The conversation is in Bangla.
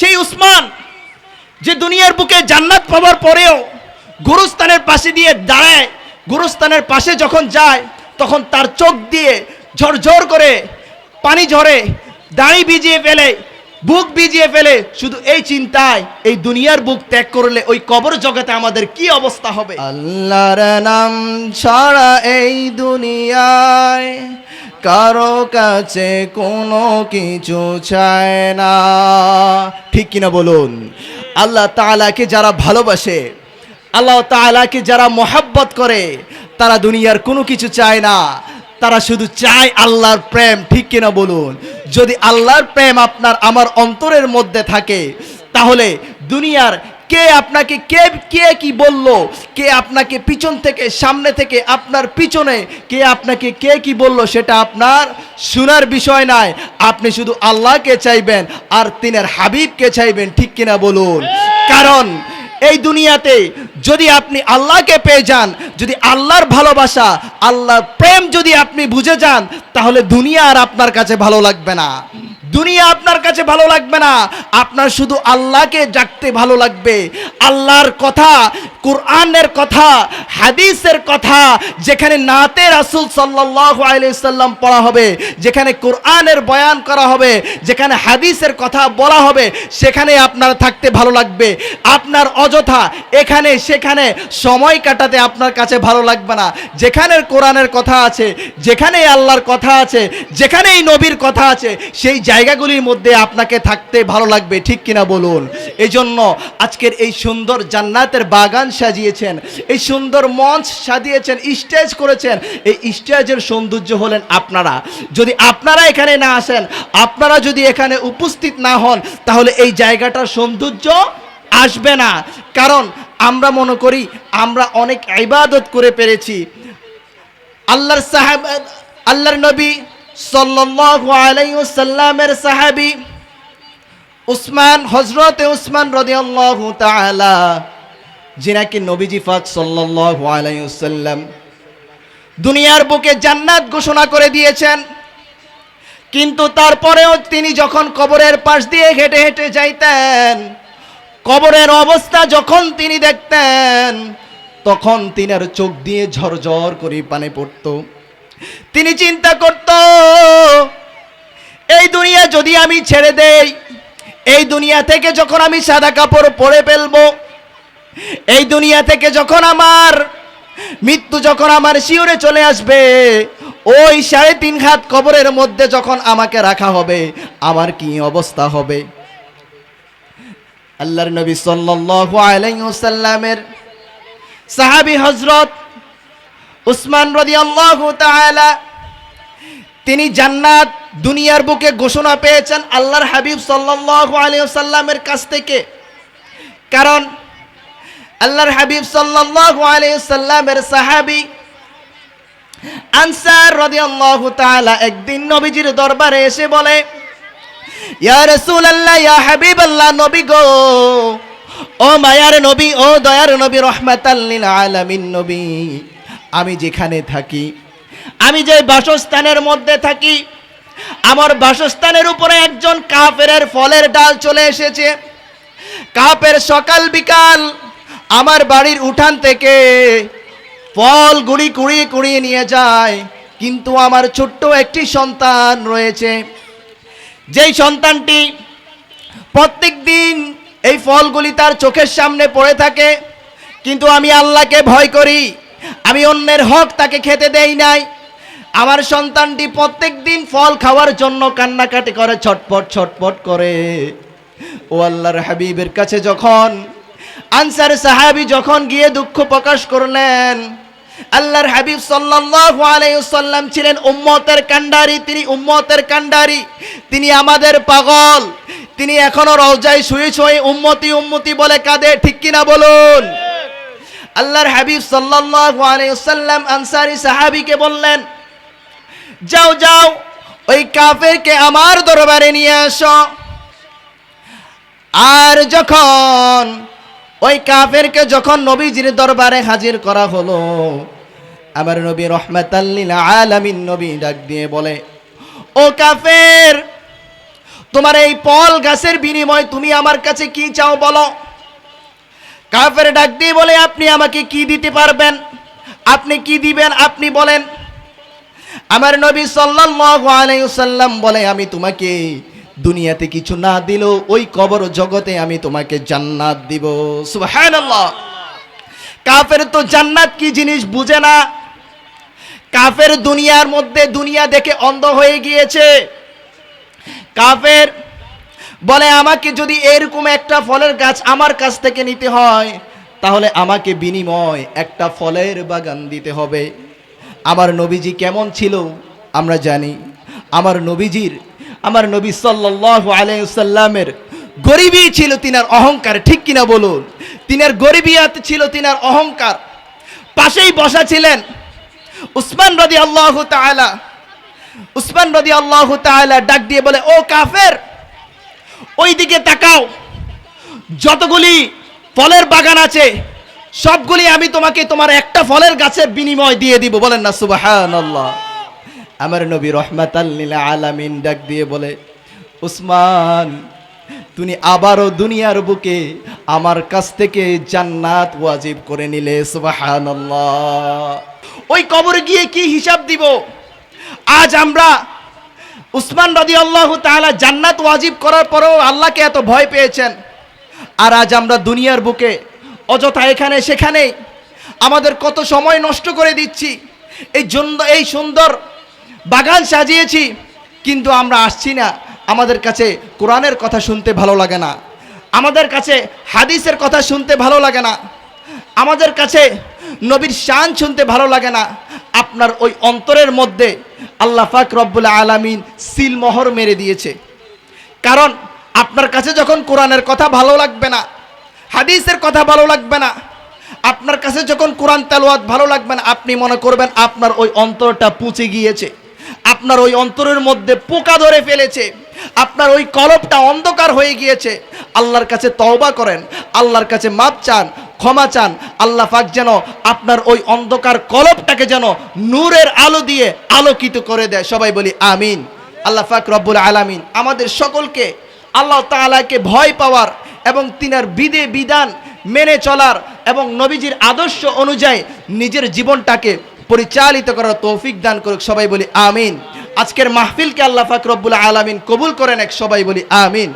সেই উসমান, যে দুনিয়ার বুকে জান্নাত পাওয়ার পরেও গুরুস্থানের পাশে দিয়ে দাঁড়ায়, গুরুস্থানের পাশে যখন যায়, তখন তার চোখ দিয়ে ঝরঝর করে পানি ঝরে, দাড়ি ভিজিয়ে ফেলে, বুক ভিজিয়ে ফেলে, শুধু এই চিন্তায় এই দুনিয়ার বুক ত্যাগ করলে ওই কবর জগতে আমাদের কি অবস্থা হবে? আল্লাহর নাম ছাড়া এই দুনিয়ায় কারও কাছে কোনো কিছু চায় না। ঠিক কিনা বলুন? আল্লাহ তাআলাকে যারা ভালোবাসে, আল্লাহ তাআলাকে যারা মোহাব্বত করে, তারা দুনিয়ার কোনো কিছু চায় না। তারা শুধু চায় আল্লাহর প্রেম, ঠিক কিনা বলুন? যদি আল্লাহর প্রেম আপনার আমার অন্তরের মধ্যে থাকে, তাহলে দুনিয়ার কে আপনাকে কে কে কি বলল? কে আপনাকে পিছন থেকে, সামনে থেকে, আপনার পিছনে, কে আপনাকে কে কি বলল সেটা আপনার শোনার বিষয় নয় আপনি শুধু আল্লাহকে চাইবেন আর তিনের হাবিবকে চাইবেন, ঠিক কিনা বলুন? কারণ এই দুনিয়াতে যদি আপনি আল্লাহকে পেয়ে যান, যদি আল্লাহর ভালোবাসা, আল্লাহর প্রেম যদি আপনি বুঝে যান, তাহলে দুনিয়া আর আপনার কাছে ভালো লাগবে না। দুনিয়া আপনার কাছে ভালো লাগবে না। আপনার শুধু আল্লাহকে জাগতে ভালো লাগবে। আল্লাহর কথা, কোরআনের কথা, হাদিসের কথা, যেখানে নাতে রাসূল সাল্লাল্লাহু আলাইহি সাল্লাম পড়া হবে, যেখানে কোরআনের বয়ান করা হবে, যেখানে হাদিসের কথা বলা হবে, সেখানে আপনার থাকতে ভালো লাগবে। আপনার অযথা এখানে সেখানে সময় কাটাতে আপনার কাছে ভালো লাগবে না। যেখানে কোরআনের কথা আছে যেখানে আল্লাহর কথা আছে, যেখানেই নবীর কথা আছে, সেই জায়গাগুলির মধ্যে আপনাকে থাকতে ভালো লাগবে, ঠিক কিনা বলুন? এই জন্য আজকের এই সুন্দর জান্নাতের বাগান সাজিয়েছেন, এই সুন্দর মঞ্চ সাজিয়েছেন, স্টেজ করেছেন। এই স্টেজের সৌন্দর্য হলেন আপনারা। যদি আপনারা এখানে না আসেন, আপনারা যদি এখানে উপস্থিত না হন, তাহলে এই জায়গাটার সৌন্দর্য আসবে না। কারণ আমরা মনে করি, আমরা অনেক ইবাদত করে পেরেছি। আল্লাহর সাহেব আল্লাহর নবী সাল্লাল্লাহু আলাইহি ওয়াসাল্লামের সাহাবী উসমান, হযরতে উসমান রাদিয়াল্লাহু তাআলা, যিনাকে নবীজি পাক সাল্লাল্লাহু আলাইহি ওয়াসাল্লাম দুনিয়ার বুকে জান্নাত ঘোষণা করে দিয়েছেন। কিন্তু তারপরেও তিনি যখন কবরের পাশ দিয়ে হেঁটে হেঁটে যাইতেন, কবরের অবস্থা যখন তিনি দেখতেন, তখন তিনার চোখ দিয়ে ঝরঝর করে পানে পড়ত। তিনি চিন্তা করত, এই দুনিয়া যদি আমি ছেড়ে দেই, এই দুনিয়া থেকে যখন আমি সাদা কাপড় পরে ফেলব, এই দুনিয়া থেকে যখন আমার মৃত্যু যখন আমার শিওরে চলে আসবে, ওই সাড়ে তিন হাত কবরের মধ্যে যখন আমাকে রাখা হবে, আমার কি অবস্থা হবে? আল্লাহর নবী সাল্লাল্লাহু আলাইহি ওয়াসাল্লামের সাহাবী হযরত উসমান রাদিয়াল্লাহু আল্লাহ তিনি জান্নাত দুনিয়ার বুকে ঘোষণা পেয়েছেন আল্লাহর হাবিব সাল্লাল্লাহু আলাইহি ওয়াসাল্লামের কাছ থেকে। কারণ আল্লাহর হাবিব সাল্লাল্লাহু আলাইহি ওয়াসাল্লামের সাহাবী আনসার রাদিয়াল্লাহু তাআলা একদিন নবীজির দরবারে এসে বলে, ইয়া রাসূলুল্লাহ, ইয়া হাবিবাল্লাহ, নবী গো, ও নবী, ও দয়ার নবী, রহমাতাল লিল আলামিন নবী। আমি যেখানে থাকি, আমি যে বাসস্থানের মধ্যে থাকি, আমার বাসস্থানের উপরে একজন কাফেরের ফলের ডাল চলে এসেছে। কাপের সকাল বিকাল আমার বাড়ির উঠান থেকে ফল গুড়ি কুড়িয়ে কুড়িয়ে নিয়ে যায়, কিন্তু আমার ছোট্ট একটি সন্তান রয়েছে। যেই সন্তানটি প্রত্যেক দিন এই ফলগুলি তার চোখের সামনে পড়ে থাকে, কিন্তু আমি আল্লাহকে ভয় করি। আমি অন্যের হক তাকে খেতে দেই নাই। আমার সন্তানটি প্রত্যেক দিন ফল খাওয়ার জন্য কান্নাকাটি করে, ছটপট ছটপট করে। ও আল্লাহর হাবিবের কাছে যখন আনসার সাহাবি যখন গিয়ে দুঃখ প্রকাশ করলেন, আল্লাহর হাবিব সাল্লাল্লাহু আলাইহি ওয়াসাল্লাম ছিলেন উম্মতের কান্ডারি তিনি উম্মতের কান্ডারি তিনি আমাদের পাগল, তিনি এখনও রওজায় শুয়ে শুয়ে উম্মতি উম্মতি বলে কাঁদে, ঠিক কিনা বলুন? আল্লাহর হাবিব সাল্লাল্লাহু আলাইহি ওয়াসাল্লাম আনসারি সাহাবীকে বললেন, যাও যাও, ওই কাফেরকে আমার দরবারে নিয়ে আসো। আর যখন ওই কাফেরকে যখন নবীজির দরবারে হাজির করা হলো, আমার নবী রহমাতাল্লিল আলামিন নবী ডাক দিয়ে বলে, ও কাফের, তোমার এই ফল গাছের বিনিময় তুমি আমার কাছে কি চাও বলো? কাফের ডাক দিয়ে বলে, আপনি আমাকে কি দিতে পারবেন? আপনি কি দিবেন? আপনি বলেন। আমার নবী সাল্লাল্লাহু আলাইহি সাল্লাম বলে, আমি তোমাকে দুনিয়াতে কিছু না দিলেও ওই কবর জগতে আমি তোমাকে জান্নাত দিব। সুবহানাল্লাহ। কাফের তো জান্নাত কি জিনিস বুঝে না। কাফের দুনিয়ার মধ্যে দুনিয়া দেখে অন্ধ হয়ে গিয়েছে। কাফের বলে, আমাকে যদি এরকম একটা ফলের গাছ আমার কাছ থেকে নিতে হয়, তাহলে আমাকে বিনিময় একটা ফলের বাগান দিতে হবে। আমার নবীজি কেমন ছিল, আমরা জানি। আমার নবীজির, আমার নবী সাল্লাল্লাহু আলাইহি সাল্লামের গরিবই ছিল তিনার অহংকার, ঠিক কিনা বলুন? তিনার গরিবিয়াত ছিল তিনার অহংকার। পাশেই বসা ছিলেন উসমান রদি আল্লাহ তাআলা। উসমান রদি আল্লাহ তাআলা ডাক দিয়ে বলে, ও কাফের ওই দিকে তাকাও। যতগুলি ফলের বাগান আছে, সবগুলি আমি তোমাকে তোমার একটা ফলের গাছের বিনিময় দিয়ে দিব। বলেন না, সুবহানাল্লাহ। আমার নবী রহমাতাল্লিল আলামিন ডাক দিয়ে বলে, উসমান, তুমি আবারও দুনিয়ার বুকে আমার কাছ থেকে জান্নাত ওয়াজিব করে নিলে, সুবহানাল্লাহ। ওই কবরে গিয়ে কি হিসাব দিব? আজ আমরা উসমান রদি আল্লাহ তাআলা জান্নাত ওয়াজিব করার পরেও আল্লাহকে এত ভয় পেয়েছেন। আর আজ আমরা দুনিয়ার বুকে, অযথা এখানে সেখানে, আমাদের কত সময় নষ্ট করে দিচ্ছি, এই জন্য এই সুন্দর বাগান সাজিয়েছি, কিন্তু আমরা আসছি না। আমাদের কাছে কোরআনের কথা শুনতে ভালো লাগে না। আমাদের কাছে হাদিসের কথা শুনতে ভালো লাগে না। আমাদের কাছে নবীর শান শুনতে ভালো লাগে না। আপনার ওই অন্তরের মধ্যে আল্লাহ পাক রব্বুল আলামিন সিল মোহর মেরে দিয়েছে। কারণ আপনার কাছে যখন কোরআনের কথা ভালো লাগবে না, হাদিসের কথা ভালো লাগবে না, আপনার কাছে যখন কোরআন তেলাওয়াত ভালো লাগবে না, আপনি মনে করবেন আপনার ওই অন্তরটা পুঁচে গিয়েছে, আপনার ওই অন্তরের মধ্যে পোকা ধরে ফেলেছে, আপনার ওই কলবটা অন্ধকার হয়ে গিয়েছে। আল্লাহর কাছে তওবা করেন, আল্লাহর কাছে মাপ চান, ক্ষমা চান আল্লাহ পাক যেন আপনার ওই অন্ধকার কলবটাকে যেন নূরের আলো দিয়ে আলোকিত করে দেয়। সবাই বলি আমিন। আল্লাহ পাক রব্বুল আলামিন আমাদের সকলকে, আল্লাহ তাআলাকে ভয় পাওয়ার এবং তিনার বিধে বিধান মেনে চলার এবং নবীজির আদর্শ অনুযায়ী নিজের জীবনটাকে পরিচালিত করার তৌফিক দান করুক। সবাই বলি আমিন। আজকের মাহফিলকে আল্লাহ রব্বুল আলামিন কবুল করেন এক। সবাই বলি আমিন।